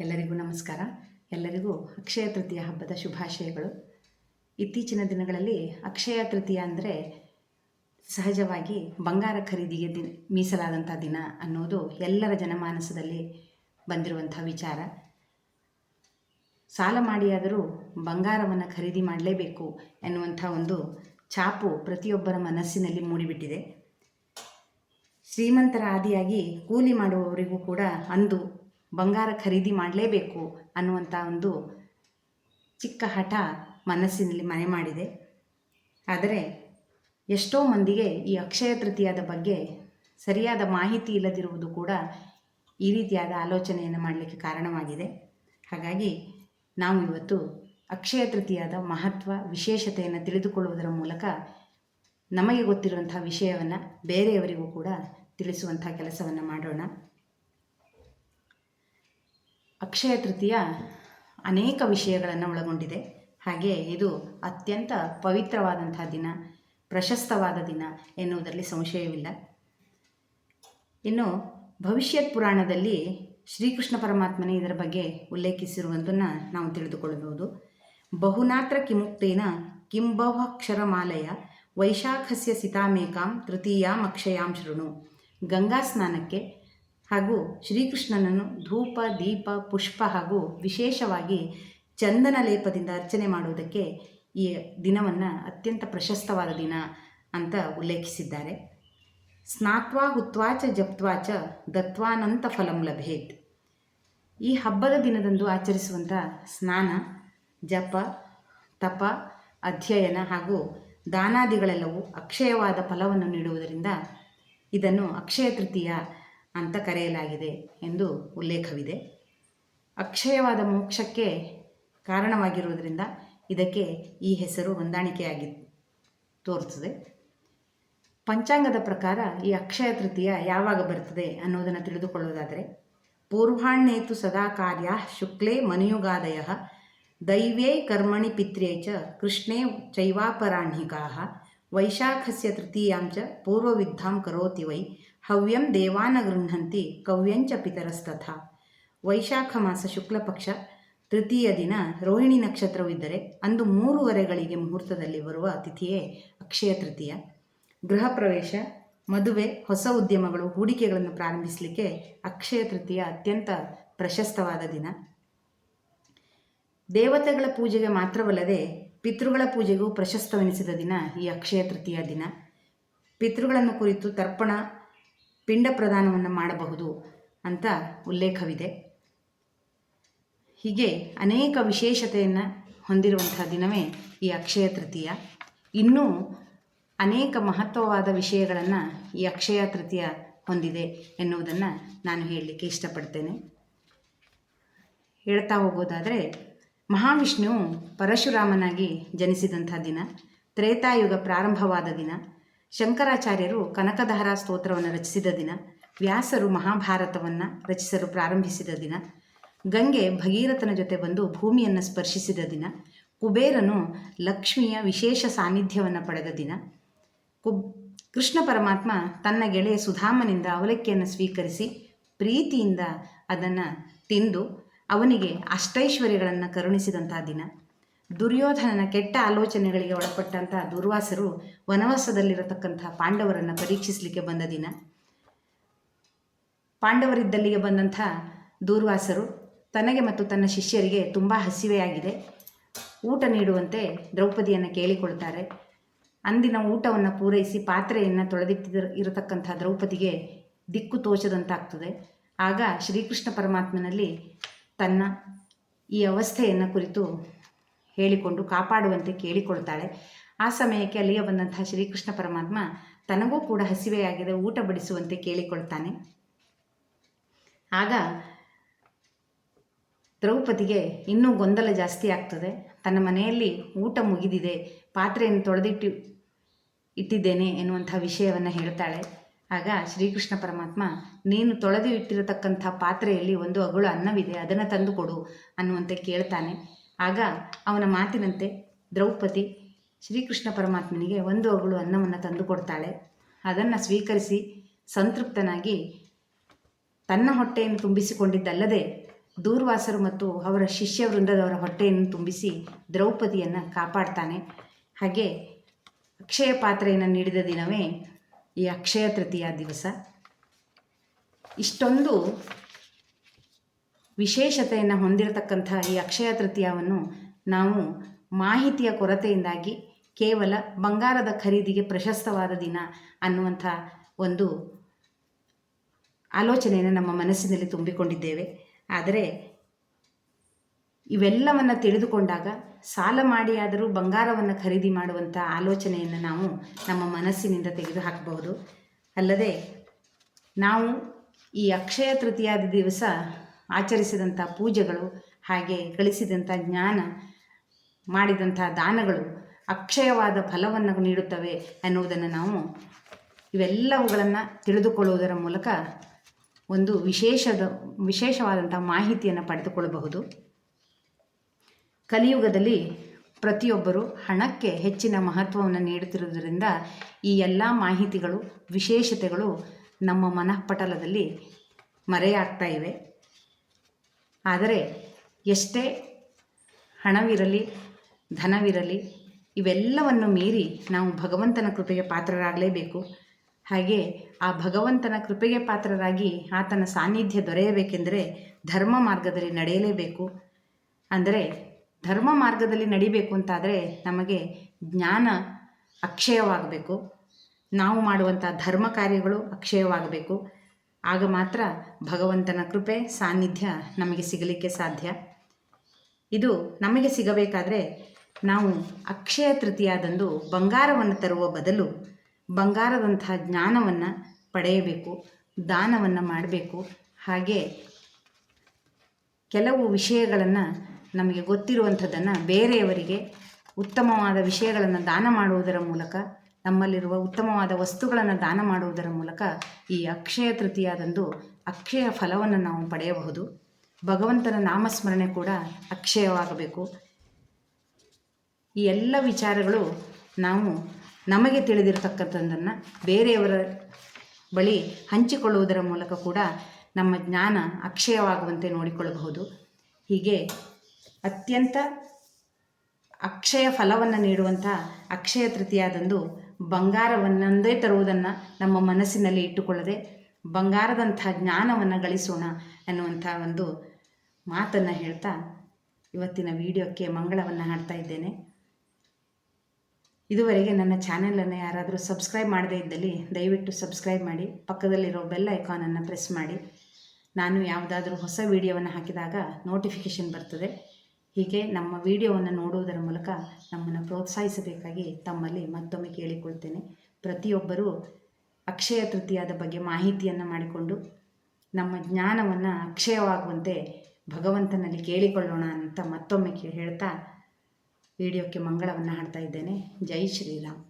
ಎಲ್ಲರಿಗೂ ನಮಸ್ಕಾರ. ಎಲ್ಲರಿಗೂ ಅಕ್ಷಯ ತೃತೀಯ ಹಬ್ಬದ ಶುಭಾಶಯಗಳು. ಇತ್ತೀಚಿನ ದಿನಗಳಲ್ಲಿ ಅಕ್ಷಯ ತೃತೀಯ ಅಂದರೆ ಸಹಜವಾಗಿ ಬಂಗಾರ ಖರೀದಿಗೆ ದಿನ ಮೀಸಲಾದಂಥ ದಿನ ಅನ್ನೋದು ಎಲ್ಲರ ಜನಮಾನಸದಲ್ಲಿ ಬಂದಿರುವಂಥ ವಿಚಾರ. ಸಾಲ ಮಾಡಿಯಾದರೂ ಬಂಗಾರವನ್ನು ಖರೀದಿ ಮಾಡಲೇಬೇಕು ಎನ್ನುವಂಥ ಒಂದು ಛಾಪು ಪ್ರತಿಯೊಬ್ಬರ ಮನಸ್ಸಿನಲ್ಲಿ ಮೂಡಿಬಿಟ್ಟಿದೆ. ಶ್ರೀಮಂತರ ಆದಿಯಾಗಿ ಕೂಲಿ ಮಾಡುವವರಿಗೂ ಕೂಡ ಅಂದು ಬಂಗಾರ ಖರೀದಿ ಮಾಡಲೇಬೇಕು ಅನ್ನುವಂಥ ಒಂದು ಚಿಕ್ಕ ಹಠ ಮನಸ್ಸಿನಲ್ಲಿ ಮನೆ ಮಾಡಿದೆ. ಆದರೆ ಎಷ್ಟೋ ಮಂದಿಗೆ ಈ ಅಕ್ಷಯ ತೃತೀಯದ ಬಗ್ಗೆ ಸರಿಯಾದ ಮಾಹಿತಿ ಇಲ್ಲದಿರುವುದು ಕೂಡ ಈ ರೀತಿಯಾದ ಆಲೋಚನೆಯನ್ನು ಮಾಡಲಿಕ್ಕೆ ಕಾರಣವಾಗಿದೆ. ಹಾಗಾಗಿ ನಾವು ಇವತ್ತು ಅಕ್ಷಯ ತೃತೀಯದ ಮಹತ್ವ, ವಿಶೇಷತೆಯನ್ನು ತಿಳಿದುಕೊಳ್ಳುವುದರ ಮೂಲಕ ನಮಗೆ ಗೊತ್ತಿರುವಂಥ ವಿಷಯವನ್ನು ಬೇರೆಯವರಿಗೂ ಕೂಡ ತಿಳಿಸುವಂಥ ಕೆಲಸವನ್ನು ಮಾಡೋಣ. ಅಕ್ಷಯ ತೃತೀಯ ಅನೇಕ ವಿಷಯಗಳನ್ನು ಒಳಗೊಂಡಿದೆ. ಹಾಗೆ ಇದು ಅತ್ಯಂತ ಪವಿತ್ರವಾದಂಥ ದಿನ, ಪ್ರಶಸ್ತವಾದ ದಿನ ಎನ್ನುವುದರಲ್ಲಿ ಸಂಶಯವಿಲ್ಲ. ಇನ್ನು ಭವಿಷ್ಯತ್ ಪುರಾಣದಲ್ಲಿ ಶ್ರೀಕೃಷ್ಣ ಪರಮಾತ್ಮನೇ ಇದರ ಬಗ್ಗೆ ಉಲ್ಲೇಖಿಸಿರುವುದನ್ನು ನಾವು ತಿಳಿದುಕೊಳ್ಳಬಹುದು. ಬಹುನಾತ್ರ ಕಿಮುಕ್ತೇನ ಕಿಂಬಹಕ್ಷರಮಾಲಯ ವೈಶಾಖಸ್ಯ ಸಿತಾಮೇಕಾಂ ತೃತೀಯಾಂ ಅಕ್ಷಯಾಂ ಶೃಣು. ಗಂಗಾ ಸ್ನಾನಕ್ಕೆ ಹಾಗೂ ಶ್ರೀಕೃಷ್ಣನನ್ನು ಧೂಪ, ದೀಪ, ಪುಷ್ಪ ಹಾಗೂ ವಿಶೇಷವಾಗಿ ಚಂದನ ಲೇಪದಿಂದ ಅರ್ಚನೆ ಮಾಡುವುದಕ್ಕೆ ಈ ದಿನವನ್ನು ಅತ್ಯಂತ ಪ್ರಶಸ್ತವಾದ ದಿನ ಅಂತ ಉಲ್ಲೇಖಿಸಿದ್ದಾರೆ. ಸ್ನಾತ್ವಾ ಹುತ್ವಾಚ ಜಪ್ತ್ವಾಚ ದತ್ವಾನಂತ ಫಲಂ ಲಭೇತ್. ಈ ಹಬ್ಬದ ದಿನದಂದು ಆಚರಿಸುವಂಥ ಸ್ನಾನ, ಜಪ, ತಪ, ಅಧ್ಯಯನ ಹಾಗೂ ದಾನಾದಿಗಳೆಲ್ಲವೂ ಅಕ್ಷಯವಾದ ಫಲವನ್ನು ನೀಡುವುದರಿಂದ ಇದನ್ನು ಅಕ್ಷಯ ತೃತೀಯ ಅಂತ ಕರೆಯಲಾಗಿದೆ ಎಂದು ಉಲ್ಲೇಖವಿದೆ. ಅಕ್ಷಯವಾದ ಮೋಕ್ಷಕ್ಕೆ ಕಾರಣವಾಗಿರುವುದರಿಂದ ಇದಕ್ಕೆ ಈ ಹೆಸರು ಹೊಂದಾಣಿಕೆಯಾಗಿ ತೋರುತ್ತದೆ. ಪಂಚಾಂಗದ ಪ್ರಕಾರ ಈ ಅಕ್ಷಯ ತೃತೀಯ ಯಾವಾಗ ಬರ್ತದೆ ಅನ್ನೋದನ್ನು ತಿಳಿದುಕೊಳ್ಳೋದಾದರೆ ಪೂರ್ವಾಹ್ಣೇತು ಸದಾ ಕಾರ್ಯ ಶುಕ್ಲೇ ಮನುಯುಗಾದಯ ದೈವೇ ಕರ್ಮಣಿ ಪಿತ್ರೇ ಚ ಕೃಷ್ಣೇ ಚೈವಾಪರಾಹ್ಣಿಕಾ ವೈಶಾಖಸ್ಯ ತೃತೀಯಾಂಚ ಪೂರ್ವವಿದ್ಧಾಂ ಕರೋತಿ ವೈ ಹವ್ಯಂ ದೇವಾನ ಗೃಹಂತಿ ಕವ್ಯಂಚ ಪಿತರಸ್ತಥ. ವೈಶಾಖ ಮಾಸ ಶುಕ್ಲಪಕ್ಷ ತೃತೀಯ ದಿನ ರೋಹಿಣಿ ನಕ್ಷತ್ರವಿದ್ದರೆ ಅಂದು ಮೂರುವರೆಗಳಿಗೆ ಮುಹೂರ್ತದಲ್ಲಿ ಬರುವ ಅತಿಥಿಯೇ ಅಕ್ಷಯ ತೃತೀಯ. ಗೃಹ ಪ್ರವೇಶ, ಮದುವೆ, ಹೊಸ ಉದ್ಯಮಗಳು, ಹೂಡಿಕೆಗಳನ್ನು ಪ್ರಾರಂಭಿಸಲಿಕ್ಕೆ ಅಕ್ಷಯ ತೃತೀಯ ಅತ್ಯಂತ ಪ್ರಶಸ್ತವಾದ ದಿನ. ದೇವತೆಗಳ ಪೂಜೆಗೆ ಮಾತ್ರವಲ್ಲದೆ ಪಿತೃಗಳ ಪೂಜೆಗೂ ಪ್ರಶಸ್ತವೆನಿಸಿದ ದಿನ ಈ ಅಕ್ಷಯ ತೃತೀಯ ದಿನ. ಪಿತೃಗಳನ್ನು ಕುರಿತು ತರ್ಪಣ ಪಿಂಡ ಪ್ರದಾನವನ್ನು ಮಾಡಬಹುದು ಅಂತ ಉಲ್ಲೇಖವಿದೆ. ಹೀಗೆ ಅನೇಕ ವಿಶೇಷತೆಯನ್ನು ಹೊಂದಿರುವಂಥ ದಿನವೇ ಈ ಅಕ್ಷಯ ತೃತೀಯ. ಇನ್ನೂ ಅನೇಕ ಮಹತ್ವವಾದ ವಿಷಯಗಳನ್ನು ಈ ಅಕ್ಷಯ ತೃತೀಯ ಹೊಂದಿದೆ ಎನ್ನುವುದನ್ನು ನಾನು ಹೇಳಲಿಕ್ಕೆ ಇಷ್ಟಪಡ್ತೇನೆ. ಹೇಳ್ತಾ ಹೋಗೋದಾದರೆ ಮಹಾವಿಷ್ಣುವು ಪರಶುರಾಮನಾಗಿ ಜನಿಸಿದಂಥ ದಿನ, ತ್ರೇತಾಯುಗ ಪ್ರಾರಂಭವಾದ ದಿನ ಶಂಕರಾಚಾರ್ಯರು ಕನಕಧಾರ ಸ್ತೋತ್ರವನ್ನು ರಚಿಸಿದ ದಿನ, ವ್ಯಾಸರು ಮಹಾಭಾರತವನ್ನು ರಚಿಸಲು ಪ್ರಾರಂಭಿಸಿದ ದಿನ, ಗಂಗೆ ಭಗೀರಥನ ಜೊತೆ ಬಂದು ಭೂಮಿಯನ್ನು ಸ್ಪರ್ಶಿಸಿದ ದಿನ, ಕುಬೇರನು ಲಕ್ಷ್ಮಿಯ ವಿಶೇಷ ಸಾನ್ನಿಧ್ಯವನ್ನು ಪಡೆದ ದಿನ, ಕುಬ್, ಕೃಷ್ಣ ಪರಮಾತ್ಮ ತನ್ನ ಗೆಳೆಯ ಸುಧಾಮನಿಂದ ಅವಲಕ್ಕಿಯನ್ನು ಸ್ವೀಕರಿಸಿ ಪ್ರೀತಿಯಿಂದ ಅದನ್ನು ತಿಂದು ಅವನಿಗೆ ಅಷ್ಟೈಶ್ವರ್ಯಗಳನ್ನು ಕರುಣಿಸಿದಂಥ ದಿನ. ದುರ್ಯೋಧನನ ಕೆಟ್ಟ ಆಲೋಚನೆಗಳಿಗೆ ಒಳಪಟ್ಟಂಥ ದುರ್ವಾಸರು ವನವಾಸದಲ್ಲಿರತಕ್ಕಂಥ ಪಾಂಡವರನ್ನು ಪರೀಕ್ಷಿಸಲಿಕ್ಕೆ ಬಂದ ದಿನ. ಪಾಂಡವರಿದ್ದಲ್ಲಿಗೆ ಬಂದಂಥ ದುರ್ವಾಸರು ತನಗೆ ಮತ್ತು ತನ್ನ ಶಿಷ್ಯರಿಗೆ ತುಂಬ ಹಸಿವೆಯಾಗಿದೆ. ಊಟ ನೀಡುವಂತೆ ದ್ರೌಪದಿಯನ್ನು ಕೇಳಿಕೊಳ್ತಾರೆ. ಅಂದಿನ ಊಟವನ್ನು ಪೂರೈಸಿ ಪಾತ್ರೆಯನ್ನು ತೊಳೆದಿಟ್ಟಿದ ಇರತಕ್ಕಂಥ ದ್ರೌಪದಿಗೆ ದಿಕ್ಕು ತೋಚದಂತಾಗ್ತದೆ. ಆಗ ಶ್ರೀಕೃಷ್ಣ ಪರಮಾತ್ಮನಲ್ಲಿ ತನ್ನ ಈ ಅವಸ್ಥೆಯನ್ನು ಕುರಿತು ಹೇಳಿಕೊಂಡು ಕಾಪಾಡುವಂತೆ ಕೇಳಿಕೊಳ್ತಾಳೆ. ಆ ಸಮಯಕ್ಕೆ ಅಲ್ಲಿಗೆ ಬಂದಂತಹ ಶ್ರೀಕೃಷ್ಣ ಪರಮಾತ್ಮ ತನಗೂ ಕೂಡ ಹಸಿವೆಯಾಗಿದೆ, ಊಟ ಬಡಿಸುವಂತೆ ಕೇಳಿಕೊಳ್ತಾನೆ. ಆಗ ದ್ರೌಪದಿಗೆ ಇನ್ನೂ ಗೊಂದಲ ಜಾಸ್ತಿ ಆಗ್ತದೆ. ತನ್ನ ಮನೆಯಲ್ಲಿ ಊಟ ಮುಗಿದಿದೆ, ಪಾತ್ರೆಯನ್ನು ತೊಳೆದಿಟ್ಟು ಇಟ್ಟಿದ್ದೇನೆ ಎನ್ನುವಂಥ ವಿಷಯವನ್ನು ಹೇಳ್ತಾಳೆ. ಆಗ ಶ್ರೀಕೃಷ್ಣ ಪರಮಾತ್ಮ, ನೀನು ತೊಳೆದು ಇಟ್ಟಿರತಕ್ಕಂಥ ಪಾತ್ರೆಯಲ್ಲಿ ಒಂದು ಅಗಳು ಅನ್ನವಿದೆ, ಅದನ್ನು ತಂದು ಕೊಡು ಅನ್ನುವಂತೆ ಕೇಳ್ತಾನೆ. ಆಗ ಅವನ ಮಾತಿನಂತೆ ದ್ರೌಪದಿ ಶ್ರೀಕೃಷ್ಣ ಪರಮಾತ್ಮನಿಗೆ ಒಂದು ಅಗಳು ಅನ್ನವನ್ನು ತಂದು ಕೊಡ್ತಾಳೆ. ಅದನ್ನು ಸ್ವೀಕರಿಸಿ ಸಂತೃಪ್ತನಾಗಿ ತನ್ನ ಹೊಟ್ಟೆಯನ್ನು ತುಂಬಿಸಿಕೊಂಡಿದ್ದಲ್ಲದೆ ದೂರ್ವಾಸರು ಮತ್ತು ಅವರ ಶಿಷ್ಯ ವೃಂದದವರ ಹೊಟ್ಟೆಯನ್ನು ತುಂಬಿಸಿ ದ್ರೌಪದಿಯನ್ನು ಕಾಪಾಡ್ತಾನೆ. ಹಾಗೆ ಅಕ್ಷಯ ಪಾತ್ರೆಯನ್ನು ನೀಡಿದ ದಿನವೇ ಈ ಅಕ್ಷಯ ತೃತೀಯ ದಿವಸ. ಇಷ್ಟೊಂದು ವಿಶೇಷತೆಯನ್ನು ಹೊಂದಿರತಕ್ಕಂಥ ಈ ಅಕ್ಷಯ ತೃತೀಯವನ್ನು ನಾವು ಮಾಹಿತಿಯ ಕೊರತೆಯಿಂದಾಗಿ ಕೇವಲ ಬಂಗಾರದ ಖರೀದಿಗೆ ಪ್ರಶಸ್ತವಾದ ದಿನ ಅನ್ನುವಂಥ ಒಂದು ಆಲೋಚನೆಯನ್ನು ನಮ್ಮ ಮನಸ್ಸಿನಲ್ಲಿ ತುಂಬಿಕೊಂಡಿದ್ದೇವೆ. ಆದರೆ ಇವೆಲ್ಲವನ್ನು ತಿಳಿದುಕೊಂಡಾಗ ಸಾಲ ಮಾಡಿಯಾದರೂ ಬಂಗಾರವನ್ನು ಖರೀದಿ ಮಾಡುವಂಥ ಆಲೋಚನೆಯನ್ನು ನಾವು ನಮ್ಮ ಮನಸ್ಸಿನಿಂದ ತೆಗೆದುಹಾಕಬಹುದು. ಅಲ್ಲದೆ ನಾವು ಈ ಅಕ್ಷಯ ತೃತೀಯಾದ ದಿವಸ ಆಚರಿಸಿದಂಥ ಪೂಜೆಗಳು, ಹಾಗೆ ಗಳಿಸಿದಂಥ ಜ್ಞಾನ ಮಾಡಿದಂಥ ದಾನಗಳು ಅಕ್ಷಯವಾದ ಫಲವನ್ನು ನೀಡುತ್ತವೆ ಅನ್ನುವುದನ್ನು ನಾವು ಇವೆಲ್ಲವುಗಳನ್ನು ತಿಳಿದುಕೊಳ್ಳುವುದರ ಮೂಲಕ ಒಂದು ವಿಶೇಷದ ವಿಶೇಷವಾದಂಥ ಮಾಹಿತಿಯನ್ನು ಪಡೆದುಕೊಳ್ಳಬಹುದು. ಕಲಿಯುಗದಲ್ಲಿ ಪ್ರತಿಯೊಬ್ಬರು ಹಣಕ್ಕೆ ಹೆಚ್ಚಿನ ಮಹತ್ವವನ್ನು ನೀಡುತ್ತಿರುವುದರಿಂದ ಈ ಎಲ್ಲ ಮಾಹಿತಿಗಳು, ವಿಶೇಷತೆಗಳು ನಮ್ಮ ಮನಃಪಟಲದಲ್ಲಿ ಮರೆಯಾಗ್ತಾ ಇವೆ. ಆದರೆ ಎಷ್ಟೇ ಹಣವಿರಲಿ, ಧನವಿರಲಿ, ಇವೆಲ್ಲವನ್ನು ಮೀರಿ ನಾವು ಭಗವಂತನ ಕೃಪೆಗೆ ಪಾತ್ರರಾಗಲೇಬೇಕು. ಹಾಗೆ ಆ ಭಗವಂತನ ಕೃಪೆಗೆ ಪಾತ್ರರಾಗಿ ಆತನ ಸಾನ್ನಿಧ್ಯ ದೊರೆಯಬೇಕೆಂದರೆ ಧರ್ಮ ಮಾರ್ಗದಲ್ಲಿ ನಡೆಯಲೇಬೇಕು. ಅಂದರೆ ಧರ್ಮ ಮಾರ್ಗದಲ್ಲಿ ನಡಿಬೇಕು ಅಂತಾದರೆ ನಮಗೆ ಜ್ಞಾನ ಅಕ್ಷಯವಾಗಬೇಕು. ನಾವು ಮಾಡುವಂಥ ಧರ್ಮ ಕಾರ್ಯಗಳು ಅಕ್ಷಯವಾಗಬೇಕು. ಆಗ ಮಾತ್ರ ಭಗವಂತನ ಕೃಪೆ, ಸಾನ್ನಿಧ್ಯ ನಮಗೆ ಸಿಗಲಿಕ್ಕೆ ಸಾಧ್ಯ. ಇದು ನಮಗೆ ಸಿಗಬೇಕಾದರೆ ನಾವು ಅಕ್ಷಯ ತೃತೀಯಾದಂದು ಬಂಗಾರವನ್ನು ತರುವ ಬದಲು ಬಂಗಾರದಂತಹ ಜ್ಞಾನವನ್ನು ಪಡೆಯಬೇಕು, ದಾನವನ್ನು ಮಾಡಬೇಕು. ಹಾಗೆ ಕೆಲವು ವಿಷಯಗಳನ್ನು ನಮಗೆ ಗೊತ್ತಿರುವಂಥದ್ದನ್ನು ಬೇರೆಯವರಿಗೆ ಉತ್ತಮವಾದ ವಿಷಯಗಳನ್ನು ದಾನ ಮಾಡುವುದರ ಮೂಲಕ ನಮ್ಮಲ್ಲಿರುವ ಉತ್ತಮವಾದ ವಸ್ತುಗಳನ್ನು ದಾನ ಮಾಡುವುದರ ಮೂಲಕ ಈ ಅಕ್ಷಯ ತೃತೀಯಾದಂದು ಅಕ್ಷಯ ಫಲವನ್ನು ನಾವು ಪಡೆಯಬಹುದು. ಭಗವಂತನ ನಾಮಸ್ಮರಣೆ ಕೂಡ ಅಕ್ಷಯವಾಗಬೇಕು. ಈ ಎಲ್ಲ ವಿಚಾರಗಳು ನಾವು ನಮಗೆ ತಿಳಿದಿರತಕ್ಕಂಥದ್ದನ್ನು ಬೇರೆಯವರ ಬಳಿ ಹಂಚಿಕೊಳ್ಳುವುದರ ಮೂಲಕ ಕೂಡ ನಮ್ಮ ಜ್ಞಾನ ಅಕ್ಷಯವಾಗುವಂತೆ ನೋಡಿಕೊಳ್ಳಬಹುದು. ಹೀಗೆ ಅತ್ಯಂತ ಅಕ್ಷಯ ಫಲವನ್ನು ನೀಡುವಂಥ ಅಕ್ಷಯ ತೃತೀಯಾದಂದು ಬಂಗಾರವನ್ನೊಂದೇ ತರುವುದನ್ನು ನಮ್ಮ ಮನಸ್ಸಿನಲ್ಲಿ ಇಟ್ಟುಕೊಳ್ಳದೆ ಬಂಗಾರದಂಥ ಜ್ಞಾನವನ್ನು ಗಳಿಸೋಣ ಅನ್ನುವಂಥ ಒಂದು ಮಾತನ್ನು ಹೇಳ್ತಾ ಇವತ್ತಿನ ವಿಡಿಯೋಕ್ಕೆ ಮಂಗಳವನ್ನು ಹಾಡ್ತಾ ಇದ್ದೇನೆ. ಇದುವರೆಗೆ ನನ್ನ ಚಾನೆಲನ್ನು ಯಾರಾದರೂ ಸಬ್ಸ್ಕ್ರೈಬ್ ಮಾಡದೇ ಇದ್ದಲ್ಲಿ ದಯವಿಟ್ಟು ಸಬ್ಸ್ಕ್ರೈಬ್ ಮಾಡಿ, ಪಕ್ಕದಲ್ಲಿರೋ ಬೆಲ್ ಐಕಾನನ್ನು ಪ್ರೆಸ್ ಮಾಡಿ. ನಾನು ಯಾವುದಾದ್ರೂ ಹೊಸ ವಿಡಿಯೋವನ್ನು ಹಾಕಿದಾಗ ನೋಟಿಫಿಕೇಷನ್ ಬರ್ತದೆ. ಹೀಗೆ ನಮ್ಮ ವಿಡಿಯೋವನ್ನು ನೋಡುವುದರ ಮೂಲಕ ನಮ್ಮನ್ನು ಪ್ರೋತ್ಸಾಹಿಸಬೇಕಾಗಿ ತಮ್ಮಲ್ಲಿ ಮತ್ತೊಮ್ಮೆ ಕೇಳಿಕೊಳ್ತೇನೆ. ಪ್ರತಿಯೊಬ್ಬರೂ ಅಕ್ಷಯ ತೃತೀಯದ ಬಗ್ಗೆ ಮಾಹಿತಿಯನ್ನು ಮಾಡಿಕೊಂಡು ನಮ್ಮ ಜ್ಞಾನವನ್ನು ಅಕ್ಷಯವಾಗುವಂತೆ ಭಗವಂತನಲ್ಲಿ ಕೇಳಿಕೊಳ್ಳೋಣ ಅಂತ ಮತ್ತೊಮ್ಮೆ ಹೇಳ್ತಾ ವಿಡಿಯೋಕ್ಕೆ ಮಂಗಳವನ್ನು ಹಾಡ್ತಾ ಇದ್ದೇನೆ. ಜೈ ಶ್ರೀರಾಮ್.